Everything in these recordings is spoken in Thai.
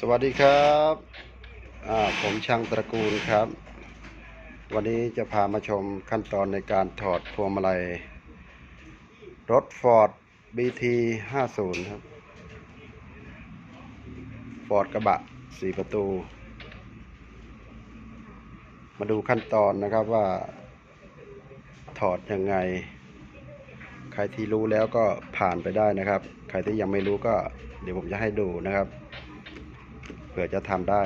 สวัสดีครับผมช่างตระกูลครับ วันนี้จะพามาชมขั้นตอนในการถอดพวงมาลัย รถ Ford BT 50ครับ Ford กระบะ 4 ประตู มาดูขั้นตอนนะครับว่า ถอดยังไง ใครที่รู้แล้วก็ผ่านไปได้นะครับ ใครที่ยังไม่รู้ก็เดี๋ยวผมจะให้ดูนะครับ ผื่อจะทำได้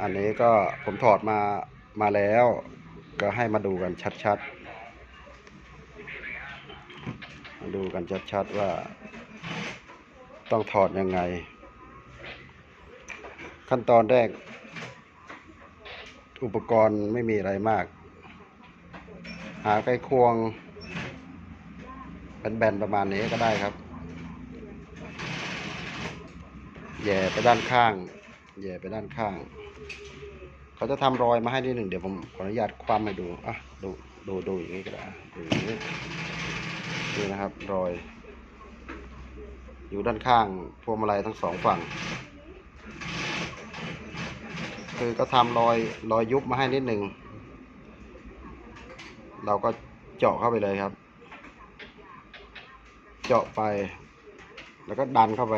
อันนี้ก็ผมถอดมามาแล้ว ก็ให้มาดูกันชัดๆ มาดูกันชัดๆว่า ต้องถอดยังไง ขั้นตอนแรก อุปกรณ์ไม่มีอะไรมาก หาไขควงเป็นแบนๆประมาณนี้ก็ได้ครับ แย่ไปด้านข้าง แย่ไปด้านข้าง เขาจะทำรอยมาให้นิดหนึ่งเดี๋ยวผมขออนุญาตคว่ำให้ดูอะดูดูดูอย่างนี้ก็ได้ดูอย่างนี้นี่นะครับรอย อยู่ด้านข้างพวงมาลัยทั้งสองฝั่ง คือก็ทำรอยรอยยุบมาให้นิดหนึ่งเราก็เจาะเข้าไปเลยครับ เจาะไป แล้วก็ดันเข้าไป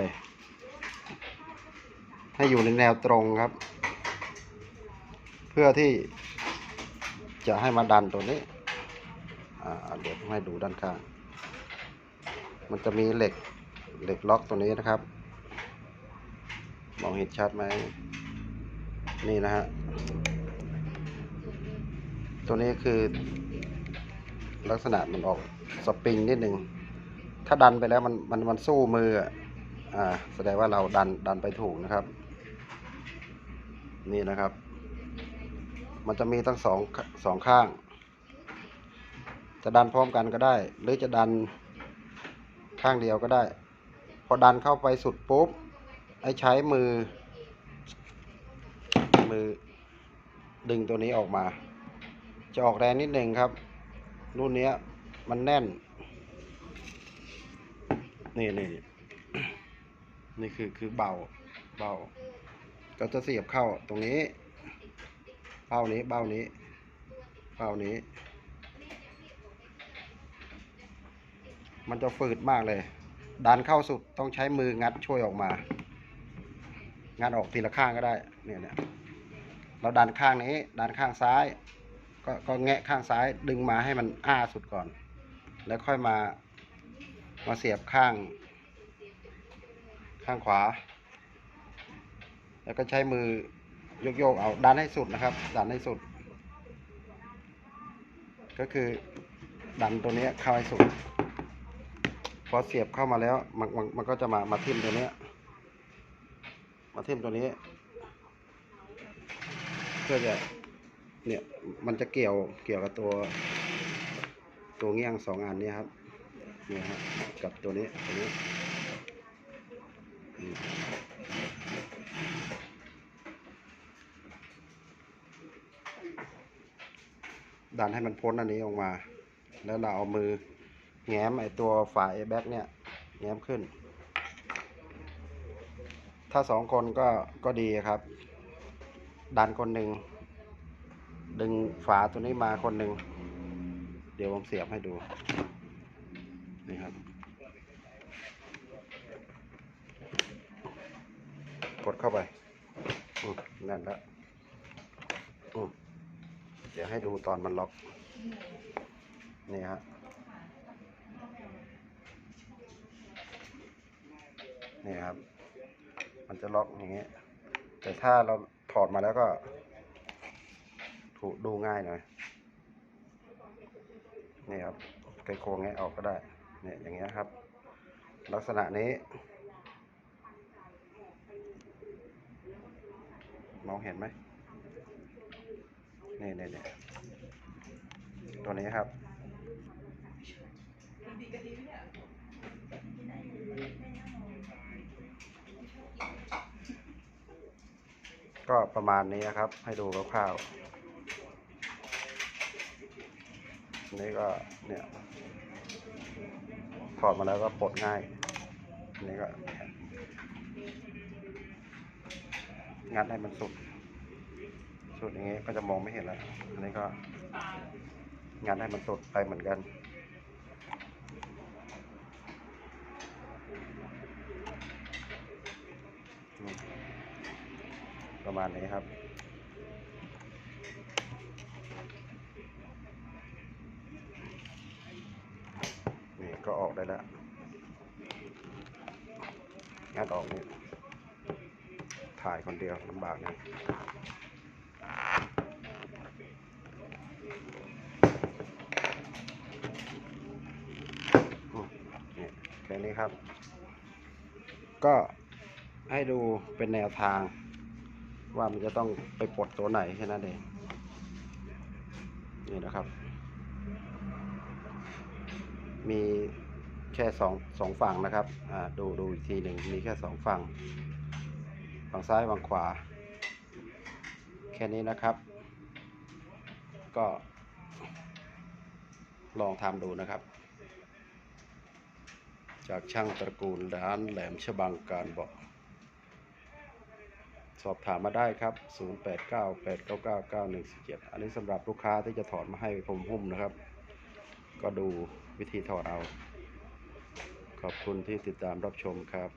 ให้อยู่ในแนวตรงครับ เพื่อที่จะให้มาดันตัวนี้เดี๋ยวให้ดูด้านข้าง มันจะมีเหล็กเหล็กล็อกตัวนี้นะครับ มองเห็นชัดไหม นี่นะฮะ ตัวนี้คือ ลักษณะมันออกสปริงนิดหนึ่ง ถ้าดันไปแล้วมันมันมันสู้มือ อ่า แสดงว่าเราดันดันไปถูกนะครับ นี่นะครับ มันจะมีทั้งสองสองข้าง จะดันพร้อมกันก็ได้ หรือจะดันข้างเดียวก็ได้ พอดันเข้าไปสุดปุ๊บไอ้ใช้มือ มือดึงตัวนี้ออกมา จะออกแรงนิดหนึ่งครับ รุ่นนี้มันแน่น นี่นี่นี่คือคือเบาเบา ก็จะเสียบเข้าตรงนี้เบ้านี้เบ้านี้เบ้านี้ มันจะฝืดมากเลย ดันเข้าสุดต้องใช้มืองัดช่วยออกมา งัดออกทีละข้างก็ได้เนี่ยเนี่ยเราดันข้างนี้ดันข้างซ้าย ก็ก็แงะข้างซ้ายดึงมาให้มันอ้าสุดก่อน แล้วค่อยมามาเสียบข้าง ข้างขวา แล้วก็ใช้มือโยกโยกๆเอาดันให้สุดนะครับ ดันให้สุด ก็คือดันตัวนี้เข้าให้สุด พอเสียบเข้ามาแล้วมันมันมันก็จะมามาทิ่มตัวนี้มาทิ่มตัวนี้ เพื่อจะเนี่ยมันจะเกี่ยวเกี่ยวกับตัว ตัวเงี้ยงสองอันนี้ครับเนี่ยฮะกับตัวนี้ตัวนี้อืม ดันให้มันพ้นอันนี้ออกมา แล้วเราเอามือแง้มไอตัวฝา a อแบ็กเนี่ยแง้มขึ้น ถ้าสองคนก็ก็ดีครับ ดันคนหนึ่งดึงฝาตัวนี้มาคนหนึ่งเดี๋ยวผมเสียบให้ดู นี่ครับ กดเข้าไปอืมนั่นแล้วอืม เดี๋ยวให้ดูตอนมันล็อก นี่ฮะนี่ครับ มันจะล็อกอย่างเงี้ยแต่ถ้าเราถอดมาแล้วก็ ถูดูง่ายหน่อย นี่ครับไกโคงแงะออกก็ได้ เนี่ยอย่างเงี้ยครับ ลักษณะนี้ มองเห็นไหม นี่นี่นี่ตัวนี้ครับ ก็ประมาณนี้นะครับ ให้ดูคร่าวๆนี่ก็เนี่ยถอดมาแล้วก็ปลดง่ายนนี้ก็งัดให้มันสุด สุดอย่างงี้ก็จะมองไม่เห็นแล้วอันนี้ก็งัดให้มันสดไปเหมือนกันประมาณนี้ครับ นี่ก็ออกได้แล้วงานออกนี่ถ่ายคนเดียวลำบากนะอืม นี่แค่นี้ครับ ก็ให้ดูเป็นแนวทาง ว่ามันจะต้องไปปลดตัวไหนแค่นั้นเองนี่นะครับ มีแค่สองสองฝั่งนะครับดูดูอีกทีหนึ่งมีแค่สองฝั่ง ฝั่งซ้ายฝั่งขวา แค่นี้นะครับ ก็ลองทำดูนะครับ จากช่างตระกูลร้านแหลมฉบังการบอก สอบถามมาได้ครับ 0898999117อันนี้สำหรับลูกค้าที่จะถอดมาให้ผมหุ้มนะครับ ก็ดูวิธีถอดเอา ขอบคุณที่ติดตามรับชมครับ